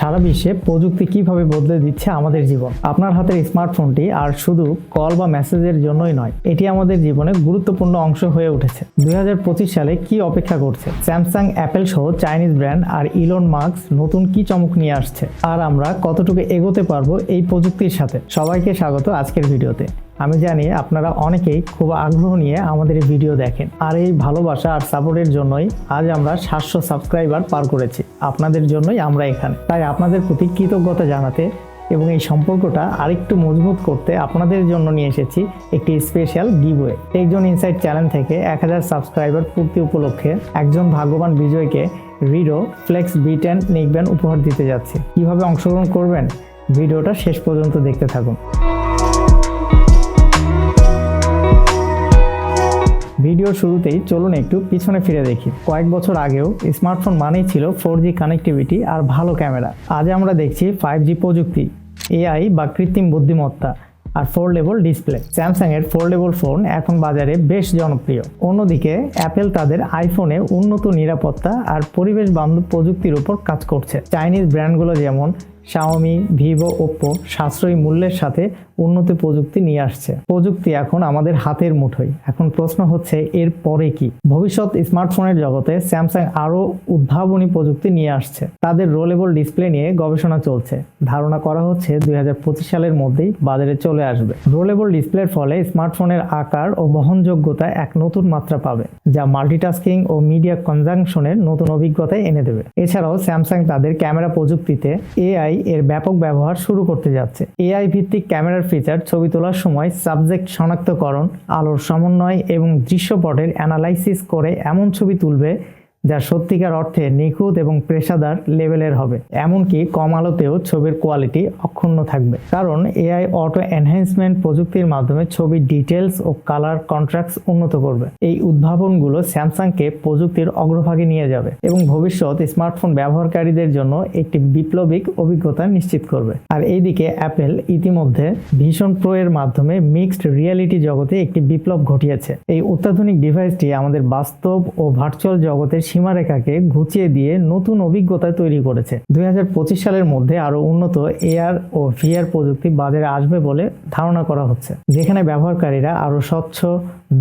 সারা বিশ্বে প্রযুক্তি কীভাবে বদলে দিচ্ছে আমাদের জীবন? আপনার হাতের স্মার্টফোনটি আর শুধু কল বা মেসেজের জন্যই নয়, এটি আমাদের জীবনে গুরুত্বপূর্ণ অংশ হয়ে উঠেছে। দুই হাজার পঁচিশ সালে কি অপেক্ষা করছে? স্যামসাং, অ্যাপেল সহ চাইনিজ ব্র্যান্ড আর ইলন মার্কস নতুন কি চমক নিয়ে আসছে? আর আমরা কতটুকু এগোতে পারব এই প্রযুক্তির সাথে? সবাইকে স্বাগত আজকের ভিডিওতে। আমি জানি আপনারা অনেকেই খুব আগ্রহ নিয়ে আমাদের এই ভিডিও দেখেন। আর এই ভালোবাসা আর সাপোর্টের জন্যই আজ আমরা সাতশো সাবস্ক্রাইবার পার করেছি। আপনাদের জন্যই আমরা এখানে। তাই আপনাদের প্রতি কৃতজ্ঞতা জানাতে এবং এই সম্পর্কটা আরেকটু মজবুত করতে আপনাদের জন্য নিয়ে এসেছি একটি স্পেশাল গিভওয়ে একজন ইনসাইড চ্যানেল থেকে এক হাজার সাবস্ক্রাইবার পূর্তি উপলক্ষে একজন ভাগ্যবান বিজয়কে রিডো ফ্লেক্স বি টেন নেকব্যান্ড উপহার দিতে যাচ্ছে। কীভাবে অংশগ্রহণ করবেন? ভিডিওটা শেষ পর্যন্ত দেখতে থাকুন। ভিডিওর শুরুতেই চলুন একটু পিছনে ফিরে দেখি। কয়েক বছর আগেও স্মার্টফোন মানেই ছিল ফোর জি কানেক্টিভিটি আর ভালো ক্যামেরা। আজ আমরা দেখছি ফাইভ জি প্রযুক্তি এআই বা কৃত্রিম বুদ্ধিমত্তা আর ফোল্ডেবল ডিসপ্লে স্যামসাং এর ফোল্ডেবল ফোন এখন বাজারে বেশ জনপ্রিয়। অন্যদিকে অ্যাপেল তাদের আইফোনে উন্নত নিরাপত্তা আর পরিবেশ বান্ধব প্রযুক্তির উপর কাজ করছে। চাইনিজ ব্র্যান্ডগুলো যেমন শাওমি ভিভো ওপ্পো সাশ্রয়ী মূল্যের সাথে উন্নত প্রযুক্তি নিয়ে আসছে। প্রযুক্তি এখন আমাদের হাতের মুঠোয়। এখন প্রশ্ন হচ্ছে, এর পরে কি? ভবিষ্যৎ স্মার্টফোনের জগতে স্যামসাং আরও উদ্ভাবনী প্রযুক্তি নিয়ে আসছে। তাদের রোলেবল ডিসপ্লে নিয়ে গবেষণা চলছে। ধারণা করা হচ্ছে, দুই হাজার পঁচিশ সালের মধ্যেই বাজারে চলে আসবে। রোলেবল ডিসপ্লের ফলে স্মার্টফোনের আকার ও বহনযোগ্যতা এক নতুন মাত্রা পাবে, যা মাল্টিটাস্কিং ও মিডিয়া কনজাংশনের নতুন অভিজ্ঞতা এনে দেবে। এছাড়াও স্যামসাং তাদের ক্যামেরা প্রযুক্তিতে এআই এর ব্যাপক ব্যবহার শুরু করতে যাচ্ছে। এআই ভিত্তিক ক্যামেরার ফিচার ছবি তোলার সময় সাবজেক্ট শনাক্তকরণ, আলোর সমন্বয় এবং দৃশ্যপটের অ্যানালাইসিস করে এমন ছবি তুলবে যা সত্যিকার অর্থে নিখুঁত এবং পেশাদার লেভেলের হবে। এমনকি কম আলোতেও ছবির কোয়ালিটি অক্ষুণ্ণ থাকবে। কারণ এআই অটো এনহ্যান্সমেন্ট প্রযুক্তির মাধ্যমে ছবির ডিটেলস ও কালার কন্ট্রাক্টস উন্নত করবে। এই উদ্ভাবনগুলো স্যামসাংকে প্রযুক্তির অগ্রভাগে নিয়ে যাবে এবং ভবিষ্যৎ স্মার্টফোন ব্যবহারকারীদের জন্য একটি বিপ্লবিক অভিজ্ঞতা নিশ্চিত করবে। আর এইদিকে অ্যাপেল ইতিমধ্যে ভীষণ প্রো এর মাধ্যমে মিক্সড রিয়েলিটি জগতে একটি বিপ্লব ঘটিয়েছে। এই অত্যাধুনিক ডিভাইসটি আমাদের বাস্তব ও ভার্চুয়াল জগতের সীমারেখাকে ঘুচিয়ে দিয়ে নতুন অভিজ্ঞতা তৈরি করেছে। দুই হাজার পঁচিশ সালের মধ্যে আরও উন্নত এআর ও ভিআর প্রযুক্তি বাজারে আসবে বলে ধারণা করা হচ্ছে, যেখানে ব্যবহারকারীরা আরও স্বচ্ছ,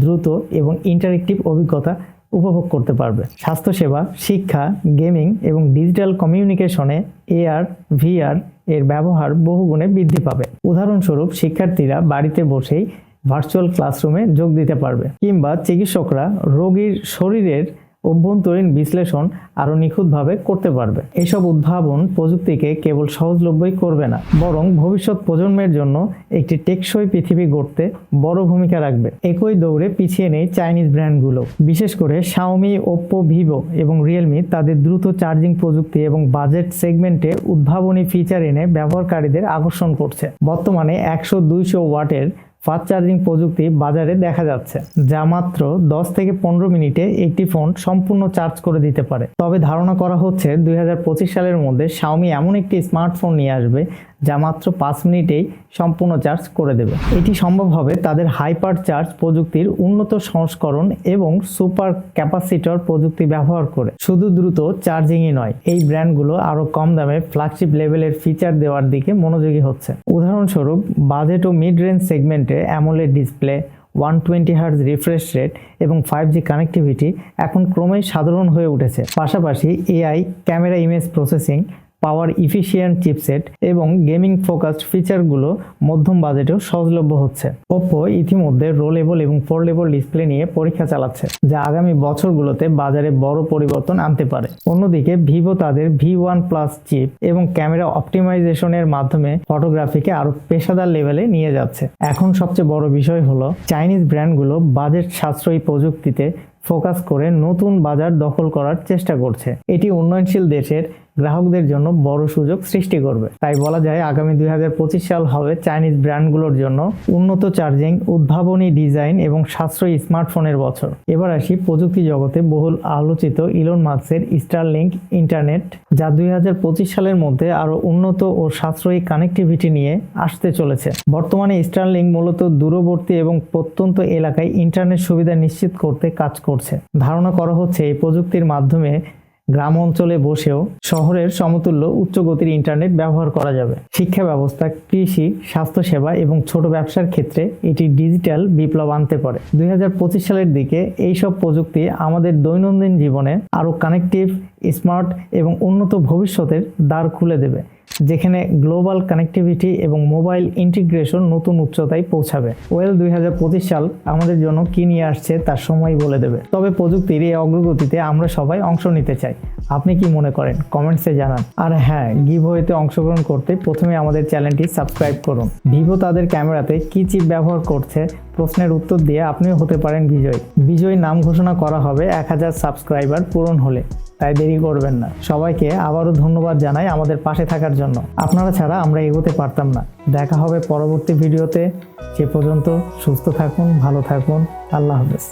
দ্রুত এবং ইন্টারেক্টিভ অভিজ্ঞতা উপভোগ করতে পারবে। স্বাস্থ্যসেবা, শিক্ষা, গেমিং এবং ডিজিটাল কমিউনিকেশনে এআর, ভিআর এর ব্যবহার বহুগুণে বৃদ্ধি পাবে। উদাহরণস্বরূপ, শিক্ষার্থীরা বাড়িতে বসেই ভার্চুয়াল ক্লাসরুমে যোগ দিতে পারবে, কিংবা চিকিৎসকরা রোগীর শরীরের অভ্যন্তরীণ বিশ্লেষণ আরও নিখুঁতভাবে করতে পারবে। এসব উদ্ভাবন প্রযুক্তিকে কেবল সহজলভ্যই করবে না, বরং ভবিষ্যৎ প্রজন্মের জন্য একটি টেকসই পৃথিবী গড়তে বড় ভূমিকা রাখবে। একই দৌড়ে পিছিয়ে নেই চাইনিজ ব্র্যান্ডগুলো। বিশেষ করে শাওমি ওপ্পো ভিভো এবং রিয়েলমি তাদের দ্রুত চার্জিং প্রযুক্তি এবং বাজেট সেগমেন্টে উদ্ভাবনী ফিচার এনে ব্যবহারকারীদের আকর্ষণ করছে। বর্তমানে একশো দুইশো ওয়াটের ফাস্ট চার্জিং প্রযুক্তি বাজারে দেখা যাচ্ছে, যা মাত্র দশ থেকে পনেরো মিনিটে একটি ফোন সম্পূর্ণ চার্জ করে দিতে পারে। তবে ধারণা করা হচ্ছে দুই হাজার পঁচিশ সালের মধ্যে শাওমি এমন একটি স্মার্টফোন নিয়ে আসবে যা মাত্র পাঁচ মিনিটেই সম্পূর্ণ চার্জ করে দেবে। এটি সম্ভব হবে তাদের হাইপার চার্জ প্রযুক্তির উন্নত সংস্করণ এবং সুপার ক্যাপাসিটর প্রযুক্তি ব্যবহার করে। শুধু দ্রুত চার্জিংই নয়, এই ব্র্যান্ডগুলো আরও কম দামে ফ্ল্যাগশিপ লেভেলের ফিচার দেওয়ার দিকে মনোযোগী হচ্ছে। উদাহরণস্বরূপ, বাজেট ও মিড রেঞ্জ সেগমেন্টে AMOLED display, one twenty hertz refresh rate এবং ফাইভ জি কানেক্টিভিটি এখন ক্রমেই সাধারণ হয়ে উঠেছে। পাশাপাশি AI camera image processing power efficient chipset এবং গেমিং ফোকাসড ফিচারগুলো মধ্যম বাজেটেও সহজলভ্য হচ্ছে। ওপ্পো ইতিমধ্যে রোলেবল এবং ফোল্ডেবল ডিসপ্লে নিয়ে পরীক্ষা চালাচ্ছে, যা আগামী বছরগুলোতে বাজারে বড় পরিবর্তন আনতে পারে। অন্যদিকে ভিভো তাদের ভি ওয়ান প্লাস চিপ এবং ক্যামেরা অপটিমাইজেশনের মাধ্যমে ফটোগ্রাফিকে আরও পেশাদার লেভেলে নিয়ে যাচ্ছে। এখন সবচেয়ে বড় বিষয় হলো চাইনিজ ব্র্যান্ডগুলো বাজেট সাশ্রয়ী প্রযুক্তিতে ফোকাস করে নতুন বাজার দখল করার চেষ্টা করছে। এটি উন্নয়নশীল দেশের গ্রাহকদের জন্য বড় সুযোগ সৃষ্টি করবে। তাই বলা যায়, আগামী দুই হাজার পঁচিশ সাল হবে চাইনিজ ব্র্যান্ডগুলোর জন্য উন্নত চার্জিং, উদ্ভাবনী ডিজাইন এবং সাশ্রয়ী স্মার্টফোনের বছর। এবার আসি প্রযুক্তি জগতে বহুল আলোচিত ইলন মার্কসের স্টারলিংক ইন্টারনেট যা দুই হাজার পঁচিশ সালের মধ্যে আরও উন্নত ও সাশ্রয়ী কানেক্টিভিটি নিয়ে আসতে চলেছে। বর্তমানে স্টারলিংক মূলত দূরবর্তী এবং প্রত্যন্ত এলাকায় ইন্টারনেট সুবিধা নিশ্চিত করতে কাজ করছে। ধারণা করা হচ্ছে, এই প্রযুক্তির মাধ্যমে গ্রাম অঞ্চলে বসেও শহরের সমতুল্য উচ্চ গতির ইন্টারনেট ব্যবহার করা যাবে। শিক্ষা ব্যবস্থা, কৃষি, স্বাস্থ্যসেবা এবং ছোট ব্যবসার ক্ষেত্রে এটি ডিজিটাল বিপ্লব আনতে পারে। দুই হাজার পঁচিশ সালের দিকে এইসব প্রযুক্তি আমাদের দৈনন্দিন জীবনে আরও কানেকটিভ স্মার্ট এবং উন্নত ভবিষ্যতের দ্বার খুলে দেবে। যেখানে গ্লোবাল কানেক্টিভিটি এবং মোবাইল ইন্টিগ্রেশন নতুন উচ্চতায় পৌঁছাবে। ওয়েল, দুই হাজার পঁচিশ সাল আমাদের জন্য কি নিয়ে আসছে তার সময় বলে দেবে। তবে প্রযুক্তির এই অগ্রগতিতে আমরা সবাই অংশ নিতে চাই। আপনি কি মনে করেন? কমেন্টসে জানান। আর হ্যাঁ গিভওয়েতে অংশগ্রহণ করতে প্রথমে আমাদের চ্যানেলটি সাবস্ক্রাইব করুন। ভিভো তাদের ক্যামেরাতে কি চিপ ব্যবহার করছে? প্রশ্নের উত্তর দিয়ে আপনিও হতে পারেন বিজয়। বিজয় নাম ঘোষণা করা হবে এক হাজার সাবস্ক্রাইবার পূরণ হলে। তাই দেরি করবেন না। সবাইকে আবারও ধন্যবাদ জানাই আমাদের পাশে থাকার জন্য। আপনারা ছাড়া আমরা এগোতে পারতাম না। দেখা হবে পরবর্তী ভিডিওতে। সে পর্যন্ত সুস্থ থাকুন, ভালো থাকুন। আল্লাহ হাফেজ।